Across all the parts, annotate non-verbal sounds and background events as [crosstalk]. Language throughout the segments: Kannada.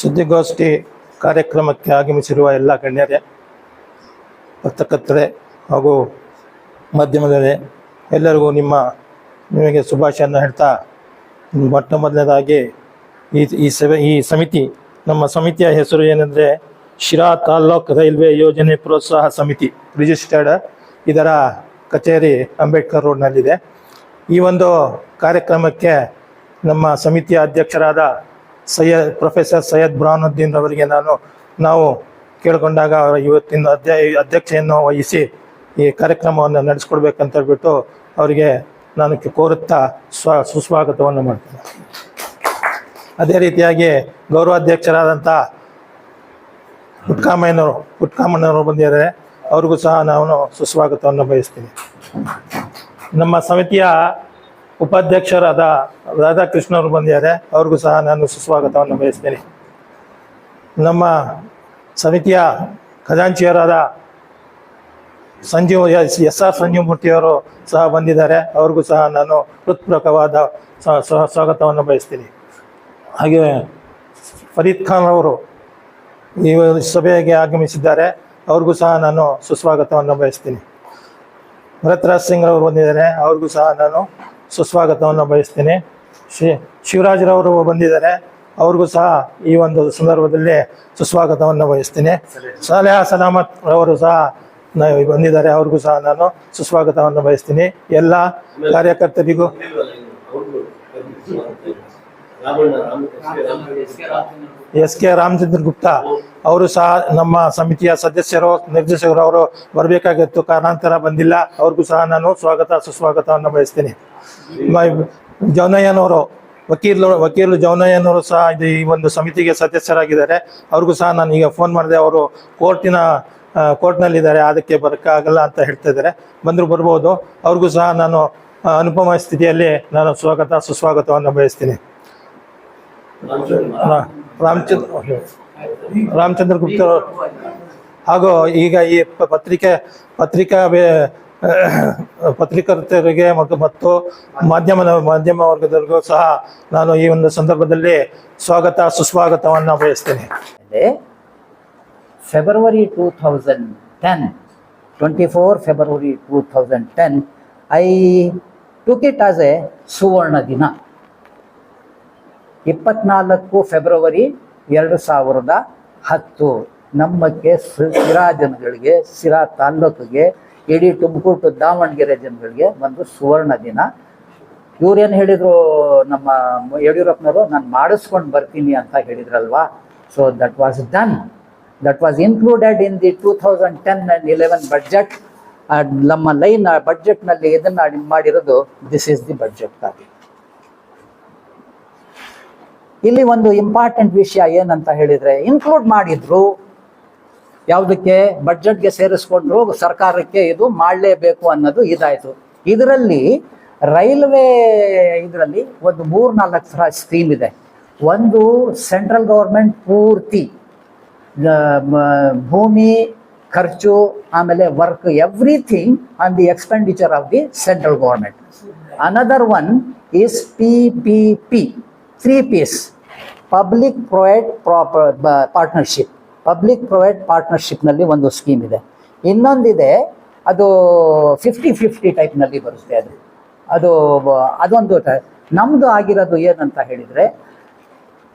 ಸುದ್ದಿಗೋಷ್ಠಿ ಕಾರ್ಯಕ್ರಮಕ್ಕೆ ಆಗಮಿಸಿರುವ ಎಲ್ಲ ಗಣ್ಯರೇ ಪತ್ರಕರ್ತರೆ ಹಾಗೂ ಮಾಧ್ಯಮದವರೇ, ಎಲ್ಲರಿಗೂ ನಿಮ್ಮ, ನಿಮಗೆ ಶುಭಾಶಯನ ಹೇಳ್ತಾ ಮೊಟ್ಟ ಮೊದಲನೇದಾಗಿ ಈ ಈ ಸಭೆ, ಈ ಸಮಿತಿ, ನಮ್ಮ ಸಮಿತಿಯ ಹೆಸರು ಏನೆಂದರೆ ಶಿರಾ ತಾಲ್ಲೂಕ್ ರೈಲ್ವೆ ಯೋಜನೆ ಪ್ರೋತ್ಸಾಹ ಸಮಿತಿ, ರಿಜಿಸ್ಟರ್ಡ್ ಇದರ ಕಚೇರಿ ಅಂಬೇಡ್ಕರ್ ರೋಡ್ನಲ್ಲಿದೆ. ಈ ಒಂದು ಕಾರ್ಯಕ್ರಮಕ್ಕೆ ನಮ್ಮ ಸಮಿತಿಯ ಅಧ್ಯಕ್ಷರಾದ ಸೈಯದ್, ಪ್ರೊಫೆಸರ್ ಸೈಯದ್ ಬುರಾನುದ್ದೀನ್ ಅವರಿಗೆ ನಾನು, ನಾವು ಕೇಳಿಕೊಂಡಾಗ ಅವರ ಇವತ್ತಿನ ಅಧ್ಯ ಅಧ್ಯಕ್ಷೆಯನ್ನು ವಹಿಸಿ ಈ ಕಾರ್ಯಕ್ರಮವನ್ನು ನಡೆಸ್ಕೊಡ್ಬೇಕಂತ ಹೇಳ್ಬಿಟ್ಟು ಅವರಿಗೆ ನಾನು ಕೋರುತ್ತಾ ಸ್ವ, ಸುಸ್ವಾಗತವನ್ನು ಮಾಡ್ತೇನೆ. ಅದೇ ರೀತಿಯಾಗಿ ಗೌರವಾಧ್ಯಕ್ಷರಾದಂಥ ಪುಟ್ಕಾಮಯ್ಯನವರು ಪುಟ್ಕಾಮಣ್ಣವರು ಬಂದಿದ್ದಾರೆ. ಅವ್ರಿಗೂ ಸಹ ನಾನು ಸುಸ್ವಾಗತವನ್ನು ಬಯಸ್ತೀನಿ. ನಮ್ಮ ಸಮಿತಿಯ ಉಪಾಧ್ಯಕ್ಷರಾದ ರಾಧಾಕೃಷ್ಣ ಅವರು ಬಂದಿದ್ದಾರೆ. ಅವ್ರಿಗೂ ಸಹ ನಾನು ಸುಸ್ವಾಗತವನ್ನು ಬಯಸ್ತೇನೆ. ನಮ್ಮ ಸಮಿತಿಯ ಖಜಾಂಚಿಯರಾದ ಸಂಜೀವ್ ಎಸ್ ಆರ್ ಸಂಜೀವ್ ಮೂರ್ತಿಯವರು ಸಹ ಬಂದಿದ್ದಾರೆ. ಅವ್ರಿಗೂ ಸಹ ನಾನು ಹೃತ್ಪೂರ್ವಕವಾದ ಸ್ವಾಗತವನ್ನು ಬಯಸ್ತೀನಿ. ಹಾಗೆ ಫರೀದ್ ಖಾನ್ ಅವರು ಈ ಸಭೆಗೆ ಆಗಮಿಸಿದ್ದಾರೆ. ಅವ್ರಿಗೂ ಸಹ ನಾನು ಸುಸ್ವಾಗತವನ್ನು ಬಯಸ್ತೀನಿ. ಭರತ್ರಾಜ್ ಸಿಂಗ್ ಅವರು ಬಂದಿದ್ದಾರೆ. ಅವ್ರಿಗೂ ಸಹ ನಾನು ಸುಸ್ವಾಗತವನ್ನು ಬಯಸ್ತೀನಿ. ಶ್ರೀ ಶಿವರಾಜರವರು ಬಂದಿದ್ದಾರೆ. ಅವ್ರಿಗೂ ಸಹ ಈ ಒಂದು ಸಂದರ್ಭದಲ್ಲಿ ಸುಸ್ವಾಗತವನ್ನು ಬಯಸ್ತೀನಿ. ಸಲಹಾ ಸಲಾಮತ್ ಅವರು ಸಹ ಬಂದಿದ್ದಾರೆ. ಅವ್ರಿಗೂ ಸಹ ನಾನು ಸುಸ್ವಾಗತವನ್ನು ಬಯಸ್ತೀನಿ. ಎಲ್ಲ ಕಾರ್ಯಕರ್ತರಿಗೂ ಎಸ್ ಕೆ ರಾಮಚಂದ್ರ ಗುಪ್ತಾ ಅವರು ಸಹ ನಮ್ಮ ಸಮಿತಿಯ ಸದಸ್ಯರು ನಿರ್ದೇಶಕರು ಅವರು ಬರಬೇಕಾಗಿತ್ತು. ಕಾರಣಾಂತರ ಬಂದಿಲ್ಲ. ಅವ್ರಿಗೂ ಸಹ ನಾನು ಸ್ವಾಗತ ಸುಸ್ವಾಗತವನ್ನು ಬಯಸ್ತೀನಿ. ಮ- ಜವನಯ್ಯನವರು ವಕೀಲರು ವಕೀಲರು ಜವನಯ್ಯನವರು ಸಹ ಇದು ಈ ಒಂದು ಸಮಿತಿಗೆ ಸದಸ್ಯರಾಗಿದ್ದಾರೆ. ಅವ್ರಿಗೂ ಸಹ ನಾನು ಈಗ ಫೋನ್ ಮಾಡಿದೆ. ಅವರು ಕೋರ್ಟಿನ ಕೋರ್ಟ್ನಲ್ಲಿದ್ದಾರೆ. ಅದಕ್ಕೆ ಬರೋಕ್ಕಾಗಲ್ಲ ಅಂತ ಹೇಳ್ತಾ ಇದ್ದಾರೆ. ಬಂದರೂ ಬರ್ಬೋದು. ಅವ್ರಿಗೂ ಸಹ ನಾನು ಅನುಪಮ ಸ್ಥಿತಿಯಲ್ಲಿ ನಾನು ಸ್ವಾಗತ ಸುಸ್ವಾಗತವನ್ನು ಬಯಸ್ತೀನಿ. ರಾ- ರಾಮಚಂದ್ರ ರಾಮಚಂದ್ರ ಗುಪ್ತ ಹಾಗೂ ಈಗ ಈ ಪತ್ರಿಕೆ, ಪತ್ರಿಕಾ ಪತ್ರಿಕರ್ತರಿಗೆ ಮತ್ತು ಮತ್ತು ಮಾಧ್ಯಮದ ಮಾಧ್ಯಮ ವರ್ಗದವರಿಗೂ ಸಹ ನಾನು ಈ ಒಂದು ಸಂದರ್ಭದಲ್ಲಿ ಸ್ವಾಗತ, ಸುಸ್ವಾಗತವನ್ನು ಬಯಸ್ತೇನೆ. February two thousand ten twenty four February two thousand ten I took it as a ಸುವರ್ಣ ದಿನ. ಇಪ್ಪತ್ನಾಲ್ಕು ಫೆಬ್ರವರಿ ಎರಡು ಸಾವಿರದ ಹತ್ತು. ನಮ್ಮಕ್ಕೆ ಸಿರಾ ಜನಗಳಿಗೆ, ಸಿರಾ ತಾಲ್ಲೂಕಿಗೆ, ಇಡೀ ತುಮಕೂರು ದಾವಣಗೆರೆ ಜನಗಳಿಗೆ ಒಂದು ಸುವರ್ಣ ದಿನ. ಇವ್ರೇನು ಹೇಳಿದ್ರು ನಮ್ಮ ಯಡಿಯೂರಪ್ಪನವರು? ನಾನು ಮಾಡಿಸ್ಕೊಂಡು ಬರ್ತೀನಿ ಅಂತ ಹೇಳಿದ್ರಲ್ವಾ? So that was done that was included in the two thousand ten and eleven budget ನಮ್ಮ ಲೈನ್ ಬಡ್ಜೆಟ್ನಲ್ಲಿ ಇದನ್ನು ಮಾಡಿರೋದು this is the budget copy ಇಲ್ಲಿ ಒಂದು ಇಂಪಾರ್ಟೆಂಟ್ ವಿಷಯ ಏನಂತ ಹೇಳಿದ್ರೆ ಇನ್ಕ್ಲೂಡ್ ಮಾಡಿದ್ರು. ಯಾವುದಕ್ಕೆ? ಬಡ್ಜೆಟ್ಗೆ ಸೇರಿಸ್ಕೊಂಡ್ರು ಸರ್ಕಾರಕ್ಕೆ ಇದು ಮಾಡಲೇಬೇಕು ಅನ್ನೋದು ಇದಾಯಿತು. ಇದರಲ್ಲಿ ರೈಲ್ವೆ ಇದರಲ್ಲಿ ಒಂದು ಮೂರು ನಾಲ್ಕು ಥರ ಸ್ಕೀಮ್ ಇದೆ. ಒಂದು ಸೆಂಟ್ರಲ್ ಗೌರ್ಮೆಂಟ್ ಪೂರ್ತಿ ಭೂಮಿ, ಖರ್ಚು, ಆಮೇಲೆ work everything on the expenditure of the central government another one is P P P three P's public provide partnership public provide ಪಾರ್ಟ್ನರ್ಶಿಪ್ನಲ್ಲಿ ಒಂದು ಸ್ಕೀಮ್ ಇದೆ. ಇನ್ನೊಂದಿದೆ, ಅದು ಫಿಫ್ಟಿ ಫಿಫ್ಟಿ ಟೈಪ್ನಲ್ಲಿ ಬರುತ್ತೆ ಅದು. ಅದು ಅದೊಂದು ನಮ್ಮದು ಆಗಿರೋದು ಏನಂತ ಹೇಳಿದರೆ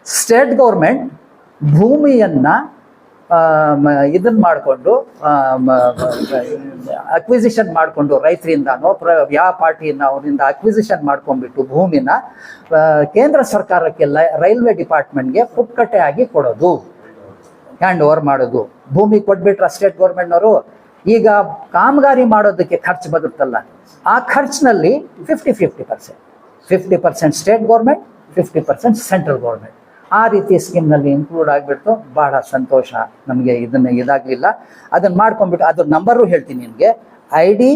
ಸ್ಟೇಟ್ ಗೌರ್ಮೆಂಟ್ ಭೂಮಿಯನ್ನ ಇದನ್ನ ಮಾಡಿಕೊಂಡು ಅಕ್ವಿಸಿಷನ್ ಮಾಡಿಕೊಂಡು ರೈತರಿಂದನೋ ಪ್ರ ಯಾವ ಪಾರ್ಟಿಯಿಂದ ಅವರಿಂದ ಅಕ್ವಿಸಿಷನ್ ಮಾಡ್ಕೊಂಡ್ಬಿಟ್ಟು ಭೂಮಿನ ಕೇಂದ್ರ ಸರ್ಕಾರಕ್ಕೆ ಲ- ರೈಲ್ವೆ ಡಿಪಾರ್ಟ್ಮೆಂಟ್ಗೆ ಪುಕ್ಕಟ್ಟೆ ಆಗಿ ಕೊಡೋದು ಹ್ಯಾಂಡ್ ಓವರ್ ಮಾಡೋದು. ಭೂಮಿ ಕೊಟ್ಬಿಟ್ರೆ ಸ್ಟೇಟ್ ಗೌರ್ಮೆಂಟ್ನವರು ಈಗ ಕಾಮಗಾರಿ ಮಾಡೋದಕ್ಕೆ ಖರ್ಚು ಬರುತ್ತಲ್ಲ, ಆ ಖರ್ಚಿನಲ್ಲಿ fifty fifty percent fifty percent state government fifty percent central government ಆ ರೀತಿ ಸ್ಕೀಮ್ನಲ್ಲಿ ಇನ್ಕ್ಲೂಡ್ ಆಗಿಬಿಟ್ಟು ಬಹಳ ಸಂತೋಷ ನಮಗೆ ಇದನ್ನು ಇದಾಗಲಿಲ್ಲ. ಅದನ್ನು ಮಾಡ್ಕೊಂಡ್ಬಿಟ್ಟು ಅದ್ರ ನಂಬರು ಹೇಳ್ತೀನಿ ನಿಮಗೆ. I D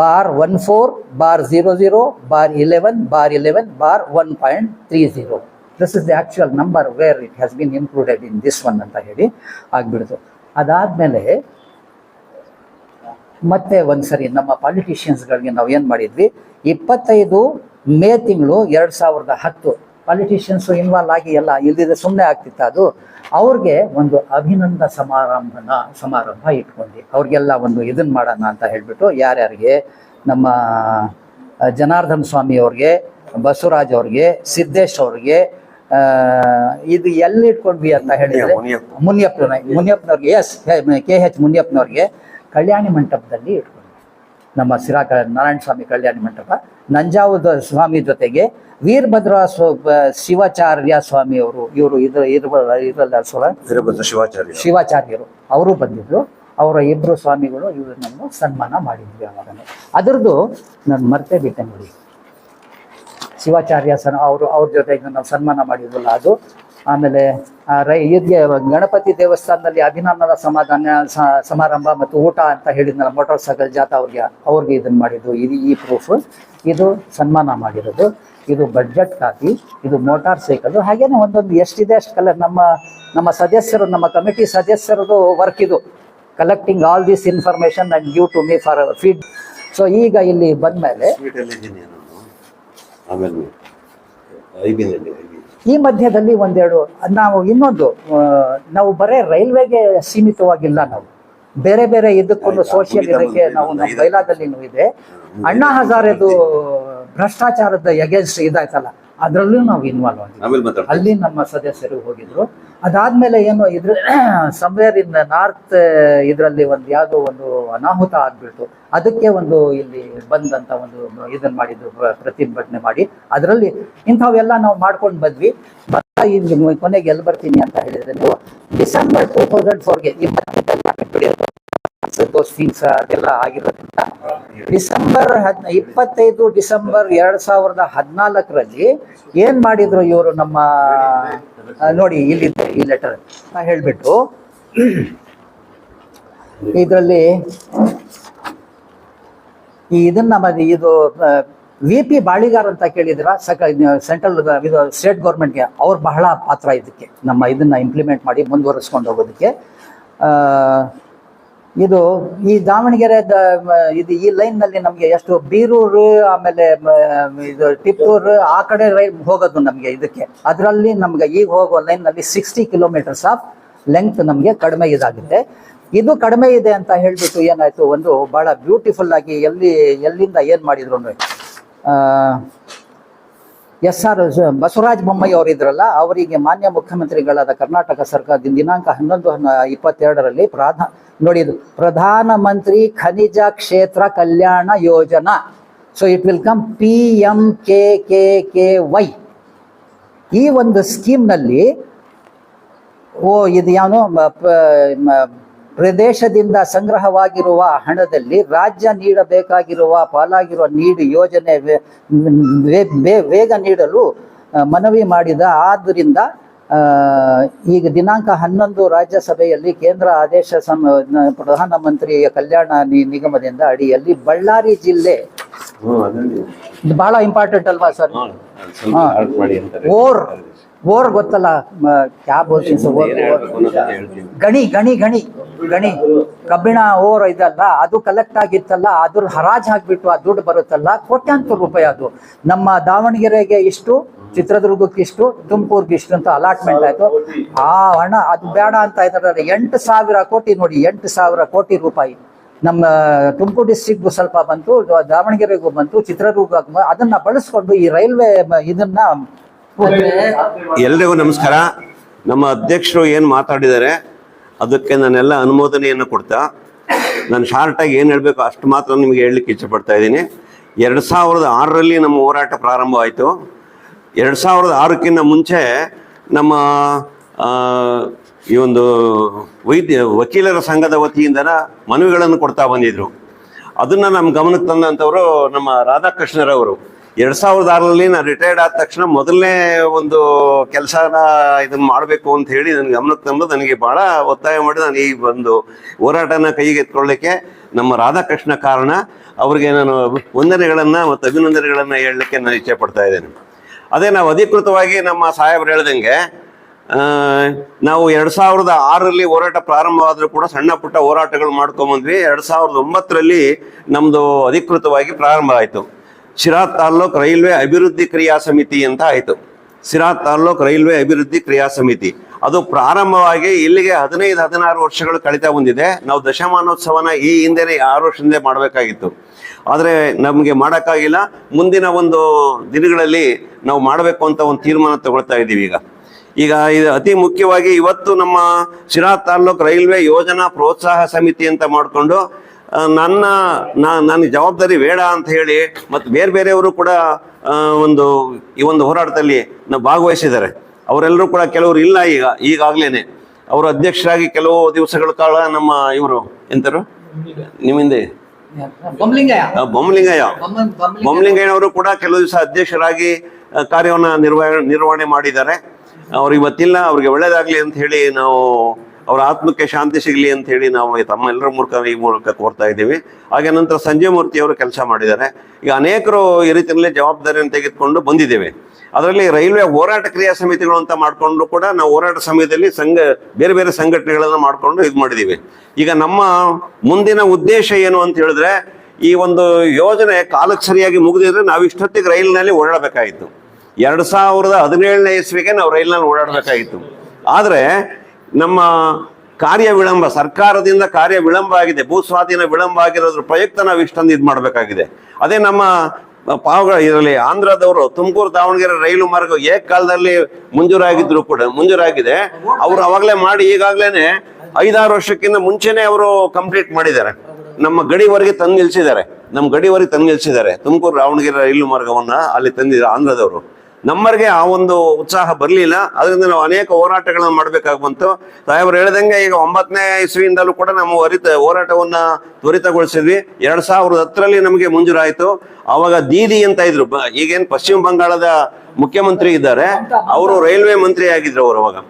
bar one four bar zero zero bar eleven bar eleven bar one point three zero this is the actual number where it has been included in this one ಅಂತ ಹೇಳಿ ಆಗಿಬಿಡ್ತು. ಅದಾದಮೇಲೆ ಮತ್ತೆ ಒಂದ್ಸರಿ ನಮ್ಮ ಪಾಲಿಟಿಷಿಯನ್ಸ್ಗಳಿಗೆ ನಾವು ಏನು ಮಾಡಿದ್ವಿ? ಇಪ್ಪತ್ತೈದು ಮೇ ತಿಂಗಳು ಎರಡು ಸಾವಿರದ ಹತ್ತು ಪಾಲಿಟಿಷಿಯನ್ಸು ಇನ್ವಾಲ್ವ್ ಆಗಿ ಎಲ್ಲ ಇಲ್ದಿದ್ರೆ ಸುಮ್ಮನೆ ಆಗ್ತಿತ್ತು ಅದು. ಅವ್ರಿಗೆ ಒಂದು ಅಭಿನಂದ ಸಮಾರಂಭನ ಸಮಾರಂಭ ಇಟ್ಕೊಂಡು. ಅವ್ರಿಗೆಲ್ಲ ಒಂದು ಇದನ್ನ ಮಾಡೋಣ ಅಂತ ಹೇಳ್ಬಿಟ್ಟು ಯಾರ್ಯಾರಿಗೆ? ನಮ್ಮ ಜನಾರ್ದನ ಸ್ವಾಮಿ ಅವ್ರಿಗೆ ಬಸವರಾಜ್ ಅವ್ರಿಗೆ ಸಿದ್ದೇಶ್ ಅವ್ರಿಗೆ ಇದು ಎಲ್ಲಿ ಇಟ್ಕೊಂಡ್ವಿ ಅಂತ ಹೇಳಿದ್ರೆ ಮುನಿಯಪ್ಪ. ಮುನಿಯಪ್ಪನ ಮುನಿಯಪ್ಪನವ್ರಿಗೆ ಎಸ್ ಕೆ ಎಚ್ ಮುನಿಯಪ್ಪನವ್ರಿಗೆ ಕಲ್ಯಾಣಿ ಮಂಟಪದಲ್ಲಿ ಇಟ್ಕೊಂಡ್ವಿ. ನಮ್ಮ ಸಿರಾ ನಾರಾಯಣ ಸ್ವಾಮಿ ಕಲ್ಯಾಣ ಮಂಟಪ ನಂಜಾವುದ ಸ್ವಾಮಿ ಜೊತೆಗೆ ವೀರಭದ್ರ ಸ್ವ ಶಿವಾಚಾರ್ಯ ಸ್ವಾಮಿ ಅವರು ಇವರು ಇದ್ರ ಸ್ವಲ್ಪ ವೀರಭದ್ರ ಶಿವಾಚಾರ್ಯ. ಶಿವಾಚಾರ್ಯರು. ಅವರು ಬಂದಿದ್ರು. ಅವರ ಇಬ್ರು ಸ್ವಾಮಿಗಳು ಇವ್ರನ್ನನ್ನು ಸನ್ಮಾನ ಮಾಡಿದ್ವಿ ಅವಾಗ ಅದರದ್ದು ನಾನು ಮರ್ತೇ ಬಿಟ್ಟೆ ನೋಡಿ. ಶಿವಾಚಾರ್ಯ ಸನ್ ಅವರು ಅವ್ರ ಜೊತೆಗೆ ನಾವು ಸನ್ಮಾನ ಮಾಡಿದ್ವಲ್ಲ ಅದು. ಆಮೇಲೆ ಇದ್ಗೆ ಗಣಪತಿ ದೇವಸ್ಥಾನದಲ್ಲಿ ಅಭಿನಂದನ ಸಮಾಧಾನ ಸಮಾರಂಭ ಮತ್ತು ಊಟ ಅಂತ ಹೇಳಿದ್ನಲ್ಲ, ಮೋಟಾರ್ ಸೈಕಲ್ ಜಾತ ಅವ್ರಿಗೆ ಅವ್ರಿಗೆ ಇದನ್ನ ಮಾಡಿದ್ದು. ಇದು ಈ ಪ್ರೂಫ್ ಇದು ಸನ್ಮಾನ ಮಾಡಿರೋದು. ಇದು ಬಜೆಟ್ ಕಾಪಿ. ಇದು ಮೋಟಾರ್ ಸೈಕಲ್ ಹಾಗೇನೆ ಒಂದೊಂದು ಎಷ್ಟಿದೆ ಅಷ್ಟು ಕಲರ್ ನಮ್ಮ ನಮ್ಮ ಸದಸ್ಯರು, ನಮ್ಮ ಕಮಿಟಿ ಸದಸ್ಯರದು ವರ್ಕ್ ಇದು. Collecting all this information and give to me for feed so ಈಗ ಇಲ್ಲಿ ಬಂದ್ಮೇಲೆ ಸ್ವೀಟಲ್ಲಿ ಈ ಮಧ್ಯದಲ್ಲಿ ಒಂದೆರಡು ನಾವು ಇನ್ನೊಂದು ನಾವು ಬರೇ ರೈಲ್ವೆಗೆ ಸೀಮಿತವಾಗಿಲ್ಲ ನಾವು. ಬೇರೆ ಬೇರೆ ಇದಕ್ಕೊಂದು ಸೋಷಿಯಲ್ ಇದಕ್ಕೆ ನಾವು. ಬೈಲಾದಲ್ಲಿನೂ ಇದೆ. ಅಣ್ಣಾ ಹಜಾರದು ಭ್ರಷ್ಟಾಚಾರದ ಎಗೇನ್ಸ್ಟ್ ಇದಾಯ್ತಲ್ಲ ಅದರಲ್ಲೂ ನಾವು ಇನ್ವಾಲ್ವ್ ಆಗಿದ್ವಿ. ಅಲ್ಲಿ ನಮ್ಮ ಸದಸ್ಯರು ಹೋಗಿದ್ರು. ಅದಾದ್ಮೇಲೆ ಏನು, ಇದ್ರ [clears throat] ಸಮ್ವೇರ್ ಇನ್ ನಾರ್ತ್, ಇದರಲ್ಲಿ ಒಂದು ಯಾವುದೋ ಒಂದು ಅನಾಹುತ ಆಗ್ಬಿಡ್ತು. ಅದಕ್ಕೆ ಒಂದು ಇಲ್ಲಿ ಬಂದಂತ ಒಂದು ಇದನ್ನ ಮಾಡಿದ್ರು ಪ್ರ- ಪ್ರತಿಭಟನೆ ಮಾಡಿ. ಅದರಲ್ಲಿ ಇಂಥವೆಲ್ಲ ನಾವು ಮಾಡ್ಕೊಂಡು ಬಂದ್ವಿ. ಕೊನೆಗೆ ಎಲ್ಲಿ ಬರ್ತೀನಿ ಅಂತ ಹೇಳಿದ್ರೆ ನೀವು ಡಿಸೆಂಬರ್ ಟೂ ತೌಸಂಡ್ ಫೋರ್ಗೆ ದೋಸ್ ಥಿಂಗ್ಸ್ ಅದೆಲ್ಲ ಆಗಿರೋದ್ರಿಂದ ಡಿಸೆಂಬರ್ ಹದ್ ಇಪ್ಪತ್ತೈದು ಡಿಸೆಂಬರ್ ಎರಡ್ ಸಾವಿರದ ಹದಿನಾಲ್ಕರಲ್ಲಿ ಏನ್ ಮಾಡಿದ್ರು ಇವರು ನಮ್ಮ ನೋಡಿ ಇಲ್ಲಿದೆ ಈ ಲೆಟರ್ ನಾ ಹೇಳ್ಬಿಟ್ಟು. ಇದರಲ್ಲಿ ಇದನ್ನ ಮತ್ತೆ ಇದು ವಿ ಪಿ ಬಾಳಿಗಾರ್ ಅಂತ ಕೇಳಿದ್ರ ಸಕ ಸೆಂಟ್ರಲ್ ಇದು ಸ್ಟೇಟ್ ಗೌರ್ಮೆಂಟ್ಗೆ ಅವ್ರು ಬಹಳ ಪಾತ್ರ ಇದಕ್ಕೆ. ನಮ್ಮ ಇದನ್ನ ಇಂಪ್ಲಿಮೆಂಟ್ ಮಾಡಿ ಮುಂದುವರಿಸ್ಕೊಂಡು ಹೋಗೋದಕ್ಕೆ. ಇದು ಈ ದಾವಣಗೆರೆ ಇದು ಈ ಲೈನ್ನಲ್ಲಿ ನಮಗೆ ಎಷ್ಟು ಬೀರೂರು, ಆಮೇಲೆ ಇದು ಟಿಪ್ಪೂರು, ಆ ಕಡೆ ರೈಲ್ ಹೋಗೋದು ನಮಗೆ ಇದಕ್ಕೆ. ಅದರಲ್ಲಿ ನಮ್ಗೆ ಈಗ ಹೋಗೋ ಲೈನ್ನಲ್ಲಿ ಸಿಕ್ಸ್ಟಿ ಕಿಲೋಮೀಟರ್ಸ್ ಆಫ್ ಲೆಂತ್ ನಮಗೆ ಕಡಿಮೆ ಇದಾಗಿದೆ. ಇದು ಕಡಿಮೆ ಇದೆ ಅಂತ ಹೇಳ್ಬಿಟ್ಟು ಏನಾಯ್ತು ಒಂದು ಬಹಳ ಬ್ಯೂಟಿಫುಲ್ ಆಗಿ ಎಲ್ಲಿ, ಎಲ್ಲಿಂದ ಏನ್ ಮಾಡಿದ್ರು ಎಸ್ ಆರ್ ಬಸವರಾಜ ಬೊಮ್ಮಾಯಿ ಅವರು ಇದ್ರಲ್ಲ ಅವರಿಗೆ ಮಾನ್ಯ ಮುಖ್ಯಮಂತ್ರಿಗಳಾದ ಕರ್ನಾಟಕ ಸರ್ಕಾರದಿಂದ ದಿನಾಂಕ ಹನ್ನೊಂದು, ಹನ್ನ- ಇಪ್ಪತ್ತೆರಡರಲ್ಲಿ ಪ್ರಧಾನ, ನೋಡಿ ಇದು, ಪ್ರಧಾನ ಮಂತ್ರಿ ಖನಿಜ ಕ್ಷೇತ್ರ ಕಲ್ಯಾಣ ಯೋಜನಾ. So it will come P M K K K Y ಈ ಒಂದು ಸ್ಕೀಮ್ನಲ್ಲಿ ಓ, ಇದು ಯಾವನೋ ಪ್ರದೇಶದಿಂದ ಸಂಗ್ರಹವಾಗಿರುವ ಹಣದಲ್ಲಿ ರಾಜ್ಯ ನೀಡಬೇಕಾಗಿರುವ ಪಾಲಾಗಿರುವ ನೀಡಿ ಯೋಜನೆ ವೇಗ ನೀಡಲು ಮನವಿ ಮಾಡಿದ. ಆದ್ದರಿಂದ ಈಗ ದಿನಾಂಕ ಹನ್ನೊಂದು ರಾಜ್ಯಸಭೆಯಲ್ಲಿ ಕೇಂದ್ರ ಆದೇಶ ಸಮ ಪ್ರಧಾನಮಂತ್ರಿಯ ಕಲ್ಯಾಣ ನಿ- ನಿಗಮದಿಂದ ಅಡಿಯಲ್ಲಿ ಬಳ್ಳಾರಿ ಜಿಲ್ಲೆ. ಇದು ಬಹಳ ಇಂಪಾರ್ಟೆಂಟ್ ಅಲ್ವಾ ಸರ್? ಓರ್. ಓರ್ ಗೊತ್ತಲ್ಲ ಕ್ಯಾಬ್ ಗಣಿ ಗಣಿ ಗಣಿ ಗಣಿ. ಕಬ್ಬಿಣ ಓರ್ ಇದಲ್ಲ ಅದು ಕಲೆಕ್ಟ್ ಆಗಿತ್ತಲ್ಲ ಅದ್ರ ಹರಾಜ್ ಹಾಕ್ಬಿಟ್ಟು ಆ ದುಡ್ಡು ಬರುತ್ತಲ್ಲ ಕೋಟ್ಯಾಂತರ ರೂಪಾಯಿ ಅದು. ನಮ್ಮ ದಾವಣಗೆರೆಗೆ ಇಷ್ಟು ಚಿತ್ರದುರ್ಗಕ್ಕೆ ಇಷ್ಟು ತುಮಕೂರ್ಗೆ ಇಷ್ಟು ಅಂತ ಅಲಾಟ್ಮೆಂಟ್ ಆಯ್ತು. ಆ ಹಣ ಅದು ಬೇಡ ಅಂತ ಇದ್ದಾರೆ. ಎಂಟು ಸಾವಿರ ಕೋಟಿ ನೋಡಿ ಎಂಟು ಸಾವಿರ ಕೋಟಿ ರೂಪಾಯಿ. ನಮ್ಮ ತುಮಕೂರು ಡಿಸ್ಟ್ರಿಕ್ಗೂ ಸ್ವಲ್ಪ ಬಂತು ದಾವಣಗೆರೆಗೂ ಬಂತು ಚಿತ್ರದುರ್ಗ ಅದನ್ನ ಬಳಸ್ಕೊಂಡು ಈ ರೈಲ್ವೆ ಇದನ್ನ ಎಲ್ರಿಗೂ ನಮಸ್ಕಾರ. ನಮ್ಮ ಅಧ್ಯಕ್ಷರು ಏನು ಮಾತಾಡಿದ್ದಾರೆ, ಅದಕ್ಕೆ ನಾನೆಲ್ಲ ಅನುಮೋದನೆಯನ್ನು ಕೊಡ್ತಾ, ನಾನು ಶಾರ್ಟಾಗಿ ಏನು ಹೇಳಬೇಕು ಅಷ್ಟು ಮಾತ್ರ ನಿಮಗೆ ಹೇಳಲಿಕ್ಕೆ ಇಚ್ಛಪಡ್ತಾ ಇದ್ದೀನಿ. ಎರಡು ಸಾವಿರದ ಆರರಲ್ಲಿ ನಮ್ಮ ಹೋರಾಟ ಪ್ರಾರಂಭ ಆಯಿತು. ಎರಡು ಸಾವಿರದ ಆರಕ್ಕಿಂತ ಮುಂಚೆ ನಮ್ಮ ಈ ಒಂದು ವೈದ್ಯ, ವಕೀಲರ ಸಂಘದ ವತಿಯಿಂದ ಮನವಿಗಳನ್ನು ಕೊಡ್ತಾ ಬಂದಿದ್ರು. ಅದನ್ನ ನಮ್ಮ ಗಮನಕ್ಕೆ ತಂದಂಥವರು ನಮ್ಮ ರಾಧಾಕೃಷ್ಣರವರು. ಎರಡ್ ಸಾವಿರದ ಆರಲ್ಲಿ ನಾನು ರಿಟೈರ್ಡ್ ಆದ ತಕ್ಷಣ ಮೊದಲನೇ ಒಂದು ಕೆಲಸನ ಇದನ್ನ ಮಾಡಬೇಕು ಅಂತ ಹೇಳಿ ನನ್ನ ಗಮನಕ್ಕೆ ತಂದು ನನಗೆ ಬಹಳ ಒತ್ತಾಯ ಮಾಡಿ ನಾನು ಈ ಒಂದು ಹೋರಾಟನ ಕೈಗೆ ಎತ್ಕೊಳ್ಳಿಕ್ಕೆ ನಮ್ಮ ರಾಧಾಕೃಷ್ಣ ಕಾರಣ. ಅವರಿಗೆ ನಾನು ವಂದನೆಗಳನ್ನು ಮತ್ತು ಅಭಿನಂದನೆಗಳನ್ನು ಹೇಳಲಿಕ್ಕೆ ನಾನು ಇಚ್ಛೆ ಪಡ್ತಾ ಇದ್ದೇನೆ. ಅದೇ ನಾವು ಅಧಿಕೃತವಾಗಿ ನಮ್ಮ ಸಾಹೇಬರು ಹೇಳ್ದಂಗೆ ನಾವು ಎರಡು ಸಾವಿರದ ಆರರಲ್ಲಿ ಹೋರಾಟ ಪ್ರಾರಂಭವಾದರೂ ಕೂಡ ಸಣ್ಣ ಪುಟ್ಟ ಹೋರಾಟಗಳು ಮಾಡ್ಕೊಂಬಂದ್ವಿ. ಎರಡು ಸಾವಿರದ ಒಂಬತ್ತರಲ್ಲಿ ನಮ್ದು ಅಧಿಕೃತವಾಗಿ ಪ್ರಾರಂಭ ಆಯಿತು. ಶಿರಾ ತಾಲ್ಲೂಕ್ ರೈಲ್ವೆ ಅಭಿವೃದ್ಧಿ ಕ್ರಿಯಾ ಸಮಿತಿ ಅಂತ ಆಯಿತು. ಸಿರಾ ತಾಲ್ಲೂಕು ರೈಲ್ವೆ ಅಭಿವೃದ್ಧಿ ಕ್ರಿಯಾ ಸಮಿತಿ. ಅದು ಪ್ರಾರಂಭವಾಗಿ ಇಲ್ಲಿಗೆ ಹದಿನೈದು, ಹದಿನಾರು ವರ್ಷಗಳು ಕಳೀತಾ ಬಂದಿದೆ. ನಾವು ದಶಮಾನೋತ್ಸವನ ಈ ಹಿಂದೆ ಆರು ವರ್ಷದಿಂದ ಮಾಡಬೇಕಾಗಿತ್ತು. ಆದರೆ ನಮಗೆ ಮಾಡೋಕ್ಕಾಗಿಲ್ಲ. ಮುಂದಿನ ಒಂದು ದಿನಗಳಲ್ಲಿ ನಾವು ಮಾಡಬೇಕು ಅಂತ ಒಂದು ತೀರ್ಮಾನ ತಗೊಳ್ತಾ ಇದ್ದೀವಿ ಈಗ. ಈಗ ಇದು ಅತಿ ಮುಖ್ಯವಾಗಿ ಇವತ್ತು ನಮ್ಮ ಶಿರಾ ತಾಲ್ಲೂಕು ರೈಲ್ವೆ ಯೋಜನಾ ಪ್ರೋತ್ಸಾಹ ಸಮಿತಿ ಅಂತ ಮಾಡಿಕೊಂಡು ನನ್ನ ನನಗೆ ಜವಾಬ್ದಾರಿ ಬೇಡ ಅಂತ ಹೇಳಿ ಮತ್ತು ಬೇರೆ ಬೇರೆಯವರು ಕೂಡ ಒಂದು ಈ ಒಂದು ಹೋರಾಟದಲ್ಲಿ ನಾವು ಭಾಗವಹಿಸಿದ್ದಾರೆ. ಅವರೆಲ್ಲರೂ ಕೂಡ ಕೆಲವರು ಇಲ್ಲ ಈಗ ಈಗಾಗಲೇ ಅವರು ಅಧ್ಯಕ್ಷರಾಗಿ ಕೆಲವು ದಿವಸಗಳ ಕಾಲ ನಮ್ಮ ಇವರು ಎಂತರು? ನಿಮ್ಮಿಂದ? ಬೊಮ್ಮಲಿಂಗಯ್ಯ ಬೊಮ್ಮ- ಬೊಮ್ಮಲಿಂಗಯ್ಯನವರು ಕೂಡ ಕೆಲವು ದಿವಸ ಅಧ್ಯಕ್ಷರಾಗಿ ಕಾರ್ಯವನ್ನು ಕಾರ್ಯವನ್ನ ನಿರ್ವಹಣೆ ನಿರ್ವಹಣೆ ಮಾಡಿದ್ದಾರೆ. ಅವ್ರು ಇವತ್ತಿಲ್ಲ ಅವ್ರಿಗೆ ಒಳ್ಳೇದಾಗ್ಲಿ ಅಂತ ಹೇಳಿ ನಾವು ಅವರ ಆತ್ಮಕ್ಕೆ ಶಾಂತಿ ಸಿಗಲಿ ಅಂತ ಹೇಳಿ ನಾವು ತಮ್ಮೆಲ್ಲರ ಮೂಲಕ ಈ ಮೂಲಕ ಕೋರ್ತಾ ಇದ್ದೀವಿ. ಹಾಗೆ ನಂತರ ಸಂಜಯ್ ಮೂರ್ತಿ ಅವರು ಕೆಲಸ ಮಾಡಿದ್ದಾರೆ. ಈಗ ಅನೇಕರು ಈ ರೀತಿಯಲ್ಲಿ ಜವಾಬ್ದಾರಿಯನ್ನು ತೆಗೆದುಕೊಂಡು ಬಂದಿದ್ದೇವೆ. ಅದರಲ್ಲಿ ರೈಲ್ವೆ ಹೋರಾಟ ಕ್ರಿಯಾ ಸಮಿತಿಗಳು ಅಂತ ಮಾಡಿಕೊಂಡು ಕೂಡ ನಾವು ಹೋರಾಟ ಸಮಯದಲ್ಲಿ ಸಂಘ, ಬೇರೆ ಬೇರೆ ಸಂಘಟನೆಗಳನ್ನು ಮಾಡಿಕೊಂಡು ಇದು ಮಾಡಿದ್ದೀವಿ. ಈಗ ನಮ್ಮ ಮುಂದಿನ ಉದ್ದೇಶ ಏನು ಅಂತ ಹೇಳಿದ್ರೆ, ಈ ಒಂದು ಯೋಜನೆ ಕಾಲಕ್ಕೆ ಸರಿಯಾಗಿ ಮುಗಿದಿದ್ರೆ ನಾವು ಇಷ್ಟೊತ್ತಿಗೆ ರೈಲಿನಲ್ಲಿ ಓಡಾಡಬೇಕಾಗಿತ್ತು. ಎರಡು ಸಾವಿರದ ಹದಿನೇಳನೇ ಇಸ್ವಿಗೆ ನಾವು ರೈಲಿನಲ್ಲಿ ಓಡಾಡಬೇಕಾಗಿತ್ತು. ಆದರೆ ನಮ್ಮ ಕಾರ್ಯ ವಿಳಂಬ, ಸರ್ಕಾರದಿಂದ ಕಾರ್ಯ ವಿಳಂಬ ಆಗಿದೆ, ಭೂ ಸ್ವಾಧೀನ ವಿಳಂಬ ಆಗಿರೋದ್ರ ಪ್ರಯುಕ್ತ ನಾವು ಇಷ್ಟೊಂದು ಇದು ಮಾಡಬೇಕಾಗಿದೆ. ಅದೇ ನಮ್ಮ ಪಾವಗಳ ಇದರಲ್ಲಿ ಆಂಧ್ರದವರು ತುಮಕೂರು, ದಾವಣಗೆರೆ ರೈಲು ಮಾರ್ಗ ಏಕಕಾಲದಲ್ಲಿ ಮಂಜೂರಾಗಿದ್ರು ಕೂಡ, ಮಂಜೂರಾಗಿದೆ. ಅವರು ಅವಾಗಲೇ ಮಾಡಿ ಈಗಾಗಲೇ ಐದಾರು ವರ್ಷಕ್ಕಿಂತ ಮುಂಚೆನೆ ಅವರು ಕಂಪ್ಲೀಟ್ ಮಾಡಿದ್ದಾರೆ. ನಮ್ಮ ಗಡಿವರೆಗೆ ತಂದು ನಿಲ್ಸಿದ್ದಾರೆ. ನಮ್ಮ ಗಡಿವರೆಗೆ ತಂದು ನಿಲ್ಸಿದ್ದಾರೆ. ತುಮಕೂರು, ದಾವಣಗೆರೆ ರೈಲು ಮಾರ್ಗವನ್ನ ಅಲ್ಲಿ ತಂದಿದ್ದಾರೆ ಆಂಧ್ರದವರು. ನಮ್ಮರಿಗೆ ಆ ಒಂದು ಉತ್ಸಾಹ ಬರಲಿಲ್ಲ. ಅದರಿಂದ ನಾವು ಅನೇಕ ಹೋರಾಟಗಳನ್ನು ಮಾಡಬೇಕಾಗಿ ಬಂತು. ಸಾಹೇಬರು ಹೇಳ್ದಂಗೆ ಈಗ ಒಂಬತ್ತನೇ ಇಸ್ವಿಯಿಂದಲೂ ಕೂಡ ನಮ್ಮ ಹರಿತ ಹೋರಾಟವನ್ನು ತ್ವರಿತಗೊಳಿಸಿದ್ವಿ. ಎರಡು ಸಾವಿರದ ಹತ್ತರಲ್ಲಿ ನಮಗೆ ಮಂಜೂರಾಯಿತು. ಅವಾಗ ದೀದಿ ಅಂತ ಇದ್ರು. ಈಗೇನ್ ಪಶ್ಚಿಮ ಬಂಗಾಳದ ಮುಖ್ಯಮಂತ್ರಿ ಇದ್ದಾರೆ. ಅವರು ರೈಲ್ವೆ ಮಂತ್ರಿ ಆಗಿದ್ರು ಅವರು ಅವಾಗ.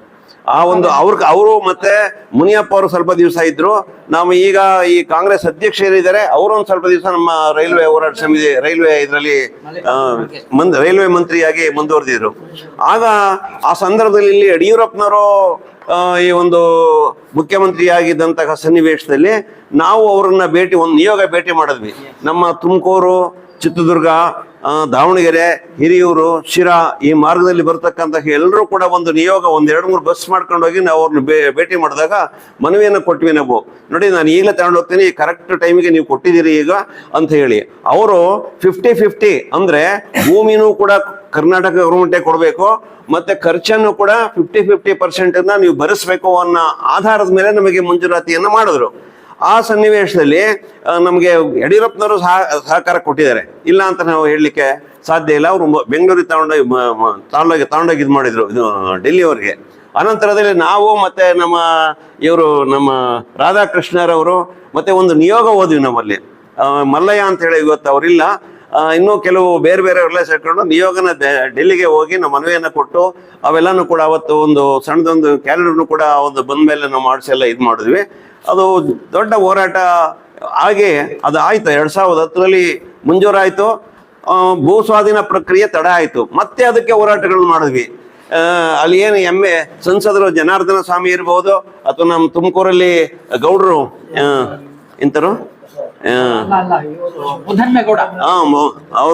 ಆ ಒಂದು ಅವ್ರ ಅವರು ಮತ್ತೆ ಮುನಿಯಪ್ಪ ಅವರು ಸ್ವಲ್ಪ ದಿವಸ ಇದ್ರು. ನಾವು ಈಗ ಈ ಕಾಂಗ್ರೆಸ್ ಅಧ್ಯಕ್ಷರಿದ್ದಾರೆ. ಅವರು ಒಂದು ಸ್ವಲ್ಪ ದಿವಸ ನಮ್ಮ ರೈಲ್ವೆ ಹೋರಾಟ ಸಮಿತಿ ರೈಲ್ವೆ ಇದರಲ್ಲಿ ಮಂದ್ ರೈಲ್ವೆ ಮಂತ್ರಿಯಾಗಿ ಮುಂದುವರೆದಿದ್ರು. ಆಗ ಆ ಸಂದರ್ಭದಲ್ಲಿ ಇಲ್ಲಿ ಯಡಿಯೂರಪ್ಪನವರು ಈ ಒಂದು ಮುಖ್ಯಮಂತ್ರಿ ಆಗಿದ್ದಂತಹ ಸನ್ನಿವೇಶದಲ್ಲಿ ನಾವು ಅವರನ್ನ ಭೇಟಿ ಒಂದು ನಿಯೋಗ ಭೇಟಿ ಮಾಡಿದ್ವಿ. ನಮ್ಮ ತುಮಕೂರು ಚಿತ್ರದುರ್ಗ ದಾವಣಗೆರೆ ಹಿರಿಯೂರು, ಶಿರಾ ಈ ಮಾರ್ಗದಲ್ಲಿ ಬರ್ತಕ್ಕಂಥ ಎಲ್ಲರೂ ಕೂಡ ಒಂದು ನಿಯೋಗ, ಒಂದು ಎರಡು ಮೂರು ಬಸ್ ಮಾಡ್ಕೊಂಡು ಹೋಗಿ ನಾವು ಅವ್ರನ್ನ ಭೇಟಿ ಮಾಡಿದಾಗ ಮನವಿಯನ್ನು ಕೊಟ್ವಿ ನಾವು. ನೋಡಿ, ನಾನು ಈಗಲೇ ತಗೊಂಡು ಹೋಗ್ತೀನಿ ಕರೆಕ್ಟ್ ಟೈಮಿಗೆ ನೀವು ಕೊಟ್ಟಿದ್ದೀರಿ ಈಗ ಅಂತ ಹೇಳಿ. ಅವರು ಫಿಫ್ಟಿ ಫಿಫ್ಟಿ ಅಂದ್ರೆ ಭೂಮಿನೂ ಕೂಡ ಕರ್ನಾಟಕ ಗೌರ್ಮೆಂಟೇ ಕೊಡಬೇಕು, ಮತ್ತೆ ಖರ್ಚನ್ನು ಕೂಡ ಫಿಫ್ಟಿ ಫಿಫ್ಟಿ ಪರ್ಸೆಂಟನ್ನು ನೀವು ಭರಿಸಬೇಕು ಅನ್ನೋ ಆಧಾರದ ಮೇಲೆ ನಮಗೆ ಮಂಜೂರಾತಿಯನ್ನು ಮಾಡಿದ್ರು. ಆ ಸನ್ನಿವೇಶದಲ್ಲಿ ನಮಗೆ ಯಡಿಯೂರಪ್ಪನವರು ಸಹ, ಸಹಕಾರ ಕೊಟ್ಟಿದ್ದಾರೆ. ಇಲ್ಲ ಅಂತ ನಾವು ಹೇಳಲಿಕ್ಕೆ ಸಾಧ್ಯ ಇಲ್ಲ. ಅವರು ಬೆಂಗಳೂರಿಗೆ ತಗೊಂಡೋಗಿ ತಗೊಂಡೋಗಿ ತಗೊಂಡೋಗಿ ಇದು ಮಾಡಿದರು, ಇದು, ಡೆಲ್ಲಿವರೆಗೆ. ಅನಂತರದಲ್ಲಿ ನಾವು ಮತ್ತು ನಮ್ಮ, ಇವರು ನಮ್ಮ ರಾಧಾಕೃಷ್ಣರವರು ಮತ್ತು ಒಂದು ನಿಯೋಗ ಹೋದ್ವಿ ನಮ್ಮಲ್ಲಿ. ಮಲ್ಲಯ್ಯ ಅಂತ ಹೇಳಿ ಇವತ್ತು ಅವರಿಲ್ಲ. ಇನ್ನೂ ಕೆಲವು ಬೇರೆ ಬೇರೆ ಎಲ್ಲ ಸೇರ್ಕೊಂಡು ನಿಯೋಗನ ಡೆಲ್ಲಿಗೆ ಹೋಗಿ ನಮ್ಮ ಮನವಿಯನ್ನು ಕೊಟ್ಟು, ಅವೆಲ್ಲನೂ ಕೂಡ ಅವತ್ತು ಒಂದು ಸಣ್ಣದೊಂದು ಕ್ಯಾಲೆಂಡರ್ನು ಕೂಡ ಒಂದು ಬಂದ ಮೇಲೆ ನಾವು ಮಾಡಿಸಿ ಎಲ್ಲ ಇದು ಮಾಡಿದ್ವಿ. ಅದು ದೊಡ್ಡ ಹೋರಾಟ. ಹಾಗೆ ಅದು ಆಯಿತು. ಎರಡು ಸಾವಿರದ ಹತ್ತರಲ್ಲಿ ಮಂಜೂರಾಯಿತು. ಭೂ ಸ್ವಾಧೀನ ಪ್ರಕ್ರಿಯೆ ತಡ ಆಯಿತು. ಮತ್ತೆ ಅದಕ್ಕೆ ಹೋರಾಟಗಳನ್ನು ಮಾಡಿದ್ವಿ. ಅಲ್ಲಿ ಏನು ಎಮ್ಮೆ ಸಂಸದರು ಜನಾರ್ದನ ಸ್ವಾಮಿ ಇರ್ಬೋದು ಅಥವಾ ನಮ್ಮ ತುಮಕೂರಲ್ಲಿ ಗೌಡರು ಆ,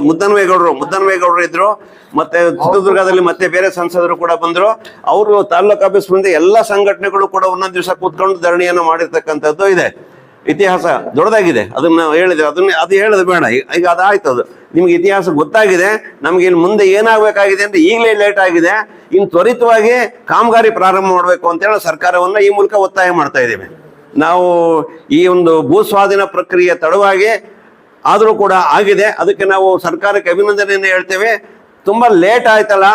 ಮುದ್ದನ್ವೇಗೌಡರು ಮುದ್ದನ್ವೇಗೌಡರು ಇದ್ರು. ಮತ್ತೆ ಚಿತ್ರದುರ್ಗದಲ್ಲಿ ಮತ್ತೆ ಬೇರೆ ಸಂಸದರು ಕೂಡ ಬಂದ್ರು. ಅವರು ತಾಲೂಕು ಆಫೀಸ್ ಮುಂದೆ ಎಲ್ಲಾ ಸಂಘಟನೆಗಳು ಕೂಡ ಒಂದೊಂದು ದಿವಸ ಕೂತ್ಕೊಂಡು ಧರಣಿಯನ್ನು ಮಾಡಿರ್ತಕ್ಕಂಥದ್ದು ಇದೆ. ಇತಿಹಾಸ ದೊಡ್ಡದಾಗಿದೆ. ಅದನ್ನ ಹೇಳಿದ್ರೆ ಅದನ್ನ ಅದು ಹೇಳೋದು ಬೇಡ. ಈಗ- ಈಗ ಅದಾಯ್ತು ಅದು. ನಿಮ್ಗೆ ಇತಿಹಾಸ ಗೊತ್ತಾಗಿದೆ. ನಮ್ಗೆ ಇಲ್ಲಿ ಮುಂದೆ ಏನಾಗಬೇಕಾಗಿದೆ ಅಂದ್ರೆ ಈಗಲೇ ಲೇಟ್ ಆಗಿದೆ. ಇನ್ನು ತ್ವರಿತವಾಗಿ ಕಾಮಗಾರಿ ಪ್ರಾರಂಭ ಮಾಡಬೇಕು ಅಂತ ಹೇಳಿ ಸರ್ಕಾರವನ್ನ ಈ ಮೂಲಕ ಒತ್ತಾಯ ಮಾಡ್ತಾ ಇದ್ದೇವೆ. ನಾವು ಈ ಒಂದು ಭೂಸ್ವಾಧೀನ ಪ್ರಕ್ರಿಯೆ ತಡವಾಗಿ ಆದರೂ ಕೂಡ ಆಗಿದೆ. ಅದಕ್ಕೆ ನಾವು ಸರ್ಕಾರಕ್ಕೆ ಅಭಿನಂದನೆಯನ್ನು ಹೇಳ್ತೇವೆ. ತುಂಬ ಲೇಟ್ ಆಯ್ತಲ್ಲ.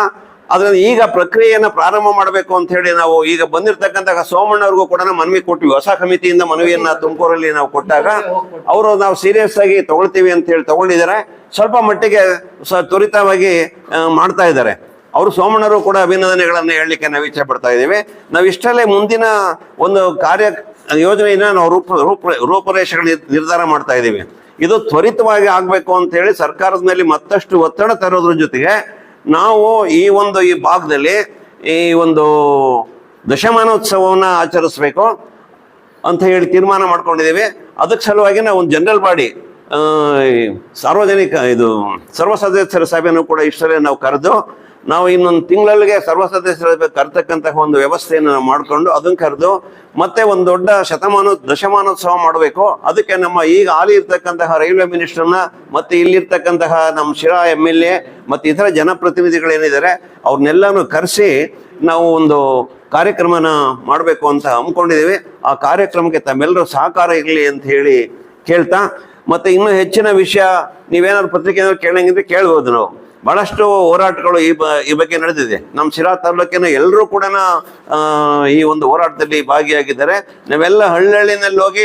ಅದನ್ನ ಈಗ ಪ್ರಕ್ರಿಯೆಯನ್ನು ಪ್ರಾರಂಭ ಮಾಡಬೇಕು ಅಂತ ಹೇಳಿ ನಾವು ಈಗ ಬಂದಿರತಕ್ಕಂಥ ಸೋಮಣ್ಣವ್ರಿಗೂ ಕೂಡ ನಾವು ಮನವಿ ಕೊಟ್ವಿ. ಹೊಸ ಕಮಿಟಿಯಿಂದ ಮನವಿಯನ್ನ ತುಮಕೂರಲ್ಲಿ ನಾವು ಕೊಟ್ಟಾಗ ಅವರು ನಾವು ಸೀರಿಯಸ್ ಆಗಿ ತಗೊಳ್ತೀವಿ ಅಂತ ಹೇಳಿ ತಗೊಂಡಿದ್ದಾರೆ. ಸ್ವಲ್ಪ ಮಟ್ಟಿಗೆ ಸ ತ್ವರಿತವಾಗಿ ಮಾಡ್ತಾ ಇದ್ದಾರೆ. ಅವರು ಸೋಮಣ್ಣರು ಕೂಡ ಅಭಿನಂದನೆಗಳನ್ನು ಹೇಳಲಿಕ್ಕೆ ನಾವು ಇಚ್ಛೆ ಪಡ್ತಾ ಇದ್ದೀವಿ. ನಾವು ಇಷ್ಟರಲ್ಲೇ ಮುಂದಿನ ಒಂದು ಕಾರ್ಯ ಯೋಜನೆಯನ್ನ ನಾವು ರೂಪ ರೂಪ, ರೂಪರೇಷೆಗಳ ನಿರ್ಧಾರ ಮಾಡ್ತಾ ಇದ್ದೀವಿ. ಇದು ತ್ವರಿತವಾಗಿ ಆಗಬೇಕು ಅಂತ ಹೇಳಿ ಸರ್ಕಾರದ ಮೇಲೆ ಮತ್ತಷ್ಟು ಒತ್ತಡ ತರೋದ್ರ ಜೊತೆಗೆ ನಾವು ಈ ಒಂದು ಈ ಭಾಗದಲ್ಲಿ ಈ ಒಂದು ದಶಮಾನೋತ್ಸವವನ್ನ ಆಚರಿಸ್ಬೇಕು ಅಂತ ಹೇಳಿ ತೀರ್ಮಾನ ಮಾಡ್ಕೊಂಡಿದ್ದೀವಿ. ಅದಕ್ಕೆ ಸಲುವಾಗಿ ನಾವು ಒಂದು ಜನರಲ್ ಬಾಡಿ ಸಾರ್ವಜನಿಕ, ಇದು ಸರ್ವ ಸದಸ್ಯರ ಸಭೆಯನ್ನು ಕೂಡ ಇಷ್ಟರೇ ನಾವು ಕರೆದು ನಾವು ಇನ್ನೊಂದು ತಿಂಗಳಲ್ಲಿಗೆ ಸರ್ವ ಸದಸ್ಯರ ಕರ್ತಕ್ಕಂತಹ ಒಂದು ವ್ಯವಸ್ಥೆಯನ್ನು ನಾವು ಮಾಡಿಕೊಂಡು ಅದನ್ನು ಕರೆದು ಮತ್ತೆ ಒಂದು ದೊಡ್ಡ ಶತಮಾನ, ದಶಮಾನೋತ್ಸವ ಮಾಡಬೇಕು. ಅದಕ್ಕೆ ನಮ್ಮ ಈಗ ಅಲ್ಲಿ ಇರ್ತಕ್ಕಂತಹ ರೈಲ್ವೆ ಮಿನಿಸ್ಟರ್ನ ಮತ್ತೆ ಇಲ್ಲಿರ್ತಕ್ಕಂತಹ ನಮ್ಮ ಶಿರಾ ಎಂ ಎಲ್ ಎ ಮತ್ತೆ ಇತರ ಜನಪ್ರತಿನಿಧಿಗಳೇನಿದ್ದಾರೆ, ಅವ್ರನ್ನೆಲ್ಲನೂ ಕರೆಸಿ ನಾವು ಒಂದು ಕಾರ್ಯಕ್ರಮನ ಮಾಡಬೇಕು ಅಂತ ಹಮ್ಮಿಕೊಂಡಿದ್ದೀವಿ. ಆ ಕಾರ್ಯಕ್ರಮಕ್ಕೆ ತಮ್ಮೆಲ್ಲರೂ ಸಹಕಾರ ಇರಲಿ ಅಂತ ಹೇಳಿ ಕೇಳ್ತಾ, ಮತ್ತೆ ಇನ್ನೂ ಹೆಚ್ಚಿನ ವಿಷಯ ನೀವೇನಾದ್ರು ಪತ್ರಿಕೆ ಏನಾದ್ರು ಕೇಳಂಗಿದ್ರೆ ಕೇಳ್ಬೋದು ನಾವು. ಬಹಳಷ್ಟು ಹೋರಾಟಗಳು ಈ ಬ, ಈ ಬಗ್ಗೆ ನಡೆದಿದೆ. ನಮ್ಮ ಶಿರಾ ತಾಲೂಕಿನ ಎಲ್ಲರೂ ಕೂಡ ಈ ಒಂದು ಹೋರಾಟದಲ್ಲಿ ಭಾಗಿಯಾಗಿದ್ದಾರೆ. ನಾವೆಲ್ಲ ಹಳ್ಳಿನಲ್ಲಿ ಹೋಗಿ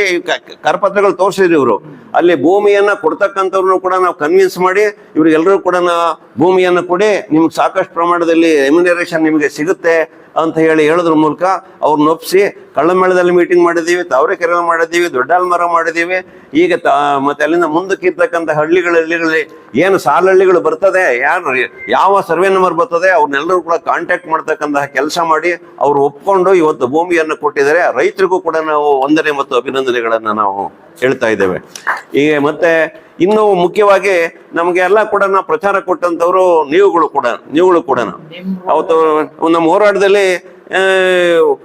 ಕರಪತ್ರಗಳು ತೋರಿಸಿದ್ರಿ ಇವರು. ಅಲ್ಲಿ ಭೂಮಿಯನ್ನು ಕೊಡ್ತಕ್ಕಂಥವ್ರನ್ನು ಕೂಡ ನಾವು ಕನ್ವಿನ್ಸ್ ಮಾಡಿ ಇವ್ರಿಗೆಲ್ಲರೂ ಕೂಡ ಭೂಮಿಯನ್ನು ಕೊಡಿ, ನಿಮ್ಗೆ ಸಾಕಷ್ಟು ಪ್ರಮಾಣದಲ್ಲಿ ರೆಮ್ಯುನರೇಷನ್ ನಿಮಗೆ ಸಿಗುತ್ತೆ. ಅಂತ ಹೇಳಿ ಹೇಳೋದ್ರ ಮೂಲಕ ಅವ್ರನ್ನ ಒಪ್ಪಿಸಿ ಕಳ್ಳಮೇಳದಲ್ಲಿ ಮೀಟಿಂಗ್ ಮಾಡಿದ್ದೀವಿ ತಾವರೆಕೆರೆ ಮಾಡಿದ್ದೀವಿ ದೊಡ್ಡಾಲ್ಮರ ಮಾಡಿದ್ದೀವಿ. ಈಗ ತ, ಮತ್ತೆ ಅಲ್ಲಿಂದ ಮುಂದಕ್ಕೆ ಇರ್ತಕ್ಕಂಥ ಹಳ್ಳಿಗಳಲ್ಲಿ ಏನು ಸಾಲಹಳ್ಳಿಗಳು ಬರ್ತದೆ, ಯಾರು, ಯಾವ ಸರ್ವೆ ನಂಬರ್ ಬರ್ತದೆ ಅವ್ರನ್ನೆಲ್ಲರೂ ಕೂಡ ಕಾಂಟ್ಯಾಕ್ಟ್ ಮಾಡ್ತಕ್ಕಂತಹ ಕೆಲಸ ಮಾಡಿ, ಅವ್ರು ಒಪ್ಕೊಂಡು ಇವತ್ತು ಭೂಮಿಯನ್ನು ಕೊಟ್ಟಿದ್ದಾರೆ. ರೈತರಿಗೂ ಕೂಡ ನಾವು ವಂದನೆ ಮತ್ತು ಅಭಿನಂದನೆಗಳನ್ನು ನಾವು ಹೇಳ್ತಾ ಇದ್ದೇವೆ. ಈಗ ಮತ್ತೆ ಇನ್ನು ಮುಖ್ಯವಾಗಿ ನಮ್ಗೆ ಎಲ್ಲ ಕೂಡ ಪ್ರಚಾರ ಕೊಟ್ಟಂತವ್ರು ನೀವುಗಳು ಕೂಡ ನೀವುಗಳು ಕೂಡ ಅವತ್ತು ನಮ್ಮ ಹೋರಾಟದಲ್ಲಿ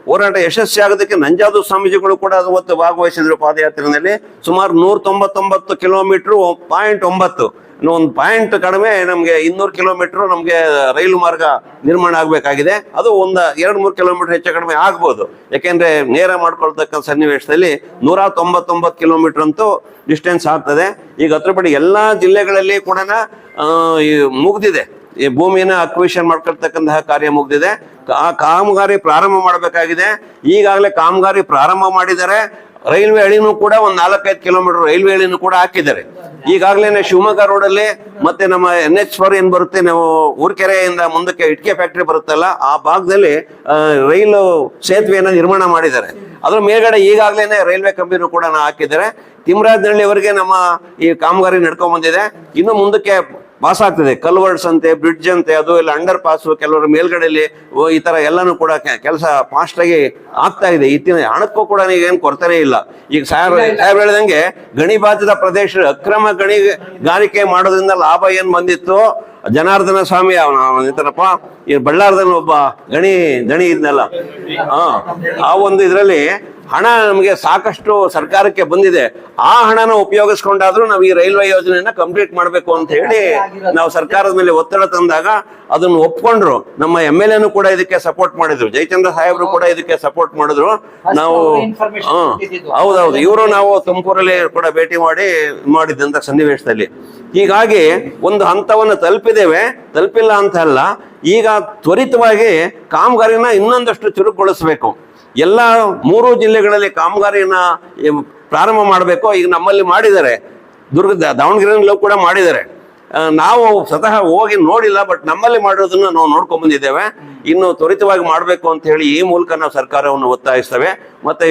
ಹೋರಾಟ ಯಶಸ್ವಿ ಆಗೋದಕ್ಕೆ ನಂಜಾದು ಸ್ವಾಮೀಜಿಗಳು ಕೂಡ ಅವತ್ತು ಭಾಗವಹಿಸಿದ್ರು ಪಾದಯಾತ್ರೆಯಲ್ಲಿ ಸುಮಾರು ನೂರ ತೊಂಬತ್ತೊಂಬತ್ತು ಕಿಲೋಮೀಟರ್ ಪಾಯಿಂಟ್ ಒಂಬತ್ತು. ಇನ್ನು ಪಾಯಿಂಟ್ ಕಡಿಮೆ ನಮಗೆ ಇನ್ನೂರು ಕಿಲೋಮೀಟರ್ ನಮಗೆ ರೈಲು ಮಾರ್ಗ ನಿರ್ಮಾಣ ಆಗಬೇಕಾಗಿದೆ. ಅದು ಒಂದು ಎರಡು ಮೂರು ಕಿಲೋಮೀಟರ್ ಹೆಚ್ಚು ಕಡಿಮೆ ಆಗ್ಬೋದು. ಯಾಕೆಂದ್ರೆ ನೇರ ಮಾಡ್ಕೊಳ್ತಕ್ಕಂಥ ಸನ್ನಿವೇಶದಲ್ಲಿ ನೂರ ತೊಂಬತ್ತೊಂಬತ್ತು ಕಿಲೋಮೀಟರ್ ಅಂತೂ ಡಿಸ್ಟೆನ್ಸ್ ಆಗ್ತದೆ. ಈಗ ಹತ್ರ ಎಲ್ಲಾ ಜಿಲ್ಲೆಗಳಲ್ಲಿ ಕೂಡ ಮುಗ್ದಿದೆ. ಈ ಭೂಮಿಯನ್ನ ಅಕ್ವಿಷನ್ ಮಾಡ್ಕೊಳ್ತಕ್ಕಂತಹ ಕಾರ್ಯ ಮುಗ್ದಿದೆ. ಆ ಕಾಮಗಾರಿ ಪ್ರಾರಂಭ ಮಾಡಬೇಕಾಗಿದೆ. ಈಗಾಗಲೇ ಕಾಮಗಾರಿ ಪ್ರಾರಂಭ ಮಾಡಿದ್ದಾರೆ. ರೈಲ್ವೆ ಹಳಿನೂ ಕೂಡ ಒಂದು ನಾಲ್ಕೈದು ಕಿಲೋಮೀಟರ್ ರೈಲ್ವೆ ಹಳಿನೂ ಕೂಡ ಹಾಕಿದ್ದಾರೆ. ಈಗಾಗಲೇ ಶಿವಮೊಗ್ಗ ರೋಡಲ್ಲಿ ಮತ್ತೆ ನಮ್ಮ ಎನ್ ಎಚ್ ಫೋರ್ ಏನ್ ಬರುತ್ತೆ, ನಾವು ಊರ್ಕೆರೆಯಿಂದ ಮುಂದಕ್ಕೆ ಇಟ್ಕೆ ಫ್ಯಾಕ್ಟ್ರಿ ಬರುತ್ತಲ್ಲ, ಆ ಭಾಗದಲ್ಲಿ ರೈಲು ಸೇತುವೆಯನ್ನು ನಿರ್ಮಾಣ ಮಾಡಿದ್ದಾರೆ. ಅದ್ರ ಮೇಲ್ಗಡೆ ಈಗಾಗಲೇ ರೈಲ್ವೆ ಕಂಬಿನೂ ಕೂಡ ಹಾಕಿದ್ದಾರೆ. ತಿಮರಾಜನಹಳ್ಳಿವರೆಗೆ ನಮ್ಮ ಈ ಕಾಮಗಾರಿ ನಡ್ಕೊಂಡ್ ಬಂದಿದೆ. ಇನ್ನು ಮುಂದಕ್ಕೆ ಪಾಸ್ ಆಗ್ತದೆ. ಕಲ್ವರ್ಡ್ಸ್ ಅಂತೆ ಬ್ರಿಡ್ಜ್ ಅಂತೆ ಅದು ಎಲ್ಲ ಅಂಡರ್ ಪಾಸ್ ಕೆಲವರು ಮೇಲ್ಗಡೆಯಲ್ಲಿ ಓ, ಈ ತರ ಎಲ್ಲಾನು ಕೂಡ ಕೆಲಸ ಫಾಸ್ಟ್ ಆಗಿ ಆಗ್ತಾ ಇದೆ. ಇತ್ತಿನ ಹಣಕ್ಕೂ ಕೂಡ ನೀವು ಏನು ಕೊರತೆ ಇಲ್ಲ. ಈಗ ಸಾಹೇಬ್ ಸಾಹೇಬ್ ಹೇಳ್ದಂಗೆ ಗಣಿಬಾಧಿತ ಪ್ರದೇಶ ಅಕ್ರಮ ಗಣಿಗಾರಿಕೆ ಮಾಡೋದ್ರಿಂದ ಲಾಭ ಏನ್ ಬಂದಿತ್ತು? ಜನಾರ್ದನ ಸ್ವಾಮಿ ಅವನ ಈ ಬಳ್ಳಾರದಲ್ಲಿ ಒಬ್ಬ ಗಣಿ ಗಣಿ ಇದ್ನಲ್ಲ. ಹಾ ಆ ಒಂದು ಇದರಲ್ಲಿ ಹಣ ನಮಗೆ ಸಾಕಷ್ಟು ಸರ್ಕಾರಕ್ಕೆ ಬಂದಿದೆ. ಆ ಹಣನ ಉಪಯೋಗಿಸ್ಕೊಂಡಾದ್ರೂ ನಾವು ಈ ರೈಲ್ವೆ ಯೋಜನೆಯನ್ನ ಕಂಪ್ಲೀಟ್ ಮಾಡಬೇಕು ಅಂತ ಹೇಳಿ ನಾವು ಸರ್ಕಾರದ ಮೇಲೆ ಒತ್ತಡ ತಂದಾಗ ಅದನ್ನು ಒಪ್ಕೊಂಡ್ರು. ನಮ್ಮ ಎಂ ಎಲ್ ಎನು ಕೂಡ ಇದಕ್ಕೆ ಸಪೋರ್ಟ್ ಮಾಡಿದ್ರು. ಜಯಚಂದ್ರ ಸಾಹೇಬ್ರು ಕೂಡ ಇದಕ್ಕೆ ಸಪೋರ್ಟ್ ಮಾಡಿದ್ರು. ನಾವು. ಹೌದೌದು. ಇವರು ನಾವು ತುಮಕೂರಲ್ಲಿ ಕೂಡ ಭೇಟಿ ಮಾಡಿ ಮಾಡಿದ್ದಂತ ಸನ್ನಿವೇಶದಲ್ಲಿ. ಹೀಗಾಗಿ ಒಂದು ಹಂತವನ್ನು ತಲುಪಿದ್ದೇವೆ. ತಲುಪಿಲ್ಲ ಅಂತ ಅಲ್ಲ. ಈಗ ತ್ವರಿತವಾಗಿ ಕಾಮಗಾರಿನ ಇನ್ನೊಂದಷ್ಟು ಚುರುಕುಗೊಳಿಸಬೇಕು. ಎಲ್ಲ ಮೂರು ಜಿಲ್ಲೆಗಳಲ್ಲಿ ಕಾಮಗಾರಿನ ಪ್ರಾರಂಭ ಮಾಡಬೇಕು. ಈಗ ನಮ್ಮಲ್ಲಿ ಮಾಡಿದ್ದಾರೆ. ದುರ್ಗದ ದಾವಣಗೆರೆಯಲ್ಲೂ ಕೂಡ ಮಾಡಿದ್ದಾರೆ. ನಾವು ಸ್ವತಃ ಹೋಗಿ ನೋಡಿಲ್ಲ, ಬಟ್ ನಮ್ಮಲ್ಲಿ ಮಾಡಿರೋದನ್ನ ನಾವು ನೋಡ್ಕೊಂಡ್ ಬಂದಿದ್ದೇವೆ. ಇನ್ನು ತ್ವರಿತವಾಗಿ ಮಾಡಬೇಕು ಅಂತ ಹೇಳಿ ಈ ಮೂಲಕ ನಾವು ಸರ್ಕಾರವನ್ನು ಒತ್ತಾಯಿಸ್ತೇವೆ. ಮತ್ತೆ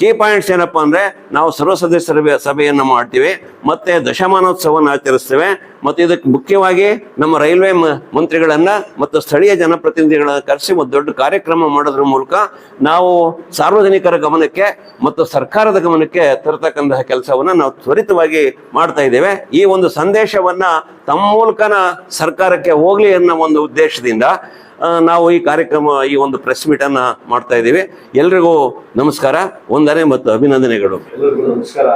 ಕೀ ಪಾಯಿಂಟ್ಸ್ ಏನಪ್ಪ ಅಂದ್ರೆ ನಾವು ಸರ್ವ ಸದಸ್ಯರ ಸಭೆ- ಸಭೆಯನ್ನು ಮಾಡ್ತೀವಿ. ಮತ್ತೆ ದಶಮಾನೋತ್ಸವವನ್ನು ಆಚರಿಸ್ತೇವೆ. ಮತ್ತೆ ಇದಕ್ಕೆ ಮುಖ್ಯವಾಗಿ ನಮ್ಮ ರೈಲ್ವೆ ಮಂತ್ರಿಗಳನ್ನ ಮತ್ತು ಸ್ಥಳೀಯ ಜನಪ್ರತಿನಿಧಿಗಳನ್ನ ಕರೆಸಿ ಒಂದು ದೊಡ್ಡ ಕಾರ್ಯಕ್ರಮ ಮಾಡೋದ್ರ ಮೂಲಕ ನಾವು ಸಾರ್ವಜನಿಕರ ಗಮನಕ್ಕೆ ಮತ್ತು ಸರ್ಕಾರದ ಗಮನಕ್ಕೆ ತರತಕ್ಕಂತಹ ಕೆಲಸವನ್ನ ನಾವು ತ್ವರಿತವಾಗಿ ಮಾಡ್ತಾ ಇದ್ದೇವೆ. ಈ ಒಂದು ಸಂದೇಶವನ್ನ ತಮ್ಮ ಮೂಲಕನ ಸರ್ಕಾರಕ್ಕೆ ಹೋಗ್ಲಿ ಅನ್ನೋ ಒಂದು ಉದ್ದೇಶದಿಂದ ನಾವು ಈ ಕಾರ್ಯಕ್ರಮ, ಈ ಒಂದು ಪ್ರೆಸ್ ಮೀಟ್ ಅನ್ನ ಮಾಡ್ತಾ ಇದ್ದೀವಿ. ಎಲ್ರಿಗೂ ನಮಸ್ಕಾರ, ವಂದನೆ ಮತ್ತು ಅಭಿನಂದನೆಗಳು. ಎಲ್ಲರಿಗೂ ನಮಸ್ಕಾರ.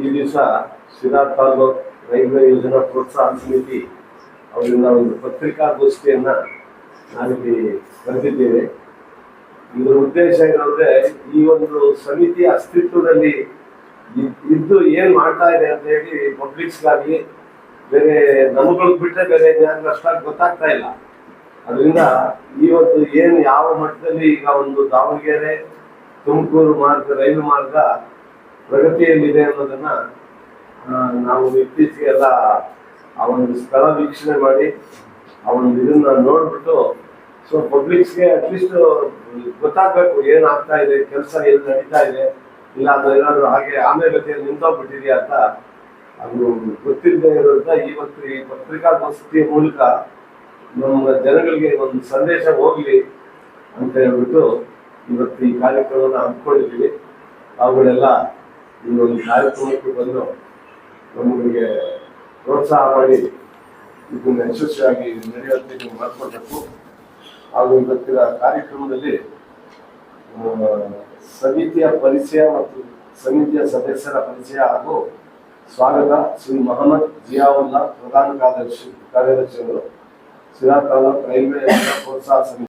ಈ ದಿವಸ ಶಿರಾ ತಾಲೂಕ್ ರೈಲ್ವೆ ಯೋಜನಾ ಪ್ರೋತ್ಸಾಹ ಸಮಿತಿ ಅವರಿಂದ ಒಂದು ಪತ್ರಿಕಾಗೋಷ್ಠಿಯನ್ನ ನಾವಿಲ್ಲಿ ಕರೆದಿದ್ದೇವೆ ಇದರ ಉದ್ದೇಶ ಏನಂದ್ರೆ, ಈ ಒಂದು ಸಮಿತಿ ಅಸ್ತಿತ್ವದಲ್ಲಿ ಇದ್- ಇದ್ದು ಏನ್ ಮಾಡ್ತಾ ಇದೆ ಅಂತ ಹೇಳಿ ಪಬ್ಲಿಕ್ಸ್ಗಾಗ್ಲಿ ಬೇರೆ ನಮ್ಗಳಿಗೆ ಬಿಟ್ಟರೆ ಬೇರೆ ಯಾರಿಗೂ ಅಷ್ಟಾಗಿ ಗೊತ್ತಾಗ್ತಾ ಇಲ್ಲ. ಅದರಿಂದ ಇವತ್ತು ಏನು ಯಾವ ಮಟ್ಟದಲ್ಲಿ ಈಗ ಒಂದು ದಾವಣಗೆರೆ, ತುಮಕೂರು ಮಾರ್ಗ, ರೈಲು ಮಾರ್ಗ ಪ್ರಗತಿಯಲ್ಲಿದೆ ಅನ್ನೋದನ್ನ ನಾವು ಇತ್ತೀಚೆಗೆ ಎಲ್ಲ ಆ ಒಂದು ಸ್ಥಳ ವೀಕ್ಷಣೆ ಮಾಡಿ, ಆ ಒಂದು ಇದನ್ನ ನೋಡ್ಬಿಟ್ಟು ಸೊ ಪಬ್ಲಿಕ್ಸ್ಗೆ ಅಟ್ಲೀಸ್ಟ್ ಗೊತ್ತಾಗ್ಬೇಕು ಏನಾಗ್ತಾ ಇದೆ, ಕೆಲಸ ಎಲ್ಲಿ ನಡೀತಾ ಇದೆ ಇಲ್ಲ ಅದು ಏನಾದ್ರು ಹಾಗೆ ಆಮೇಲೆ ನಿಂತೋಗ್ಬಿಟ್ಟಿದೆಯಾ ಅಂತ ಅದು ಗೊತ್ತಿಲ್ಲದೆ ಇರೋದ್ರಿಂದ ಇವತ್ತು ಈ ಪತ್ರಿಕಾಗೋಷ್ಠಿಯ ಮೂಲಕ ನಮ್ಮ ಜನಗಳಿಗೆ ಒಂದು ಸಂದೇಶ ಹೋಗ್ಲಿ ಅಂತ ಹೇಳ್ಬಿಟ್ಟು ಇವತ್ತು ಈ ಕಾರ್ಯಕ್ರಮವನ್ನು ಹಮ್ಮಿಕೊಂಡಿದ್ದೀವಿ. ಅವುಗಳೆಲ್ಲ ಈ ಒಂದು ಕಾರ್ಯಕ್ರಮಕ್ಕೆ ಬಂದು ನಮಗೆ ಪ್ರೋತ್ಸಾಹ ಮಾಡಿ ಇದನ್ನ ಯಶಸ್ವಿಯಾಗಿ ನಡೆಯುವಂತೆ ನೀವು ಮಾಡಿಕೊಡ್ಬೇಕು ಹಾಗೂ ಇವತ್ತಿನ ಕಾರ್ಯಕ್ರಮದಲ್ಲಿ ಸಮಿತಿಯ ಪರಿಚಯ ಮತ್ತು ಸಮಿತಿಯ ಸದಸ್ಯರ ಪರಿಚಯ ಹಾಗೂ ಸ್ವಾಗತ ಶ್ರೀ ಮೊಹಮ್ಮದ್ ಜಿಯಾವುಲ್ಲಾ ಪ್ರಧಾನ ಕಾರ್ಯದರ್ಶಿ ಕಾರ್ಯದರ್ಶಿಗಳು ಸಿರಾ ತಾಲೂಕ್ ರೈಲ್ವೆ ಪ್ರೋತ್ಸಾಹ ಸಮಿತಿ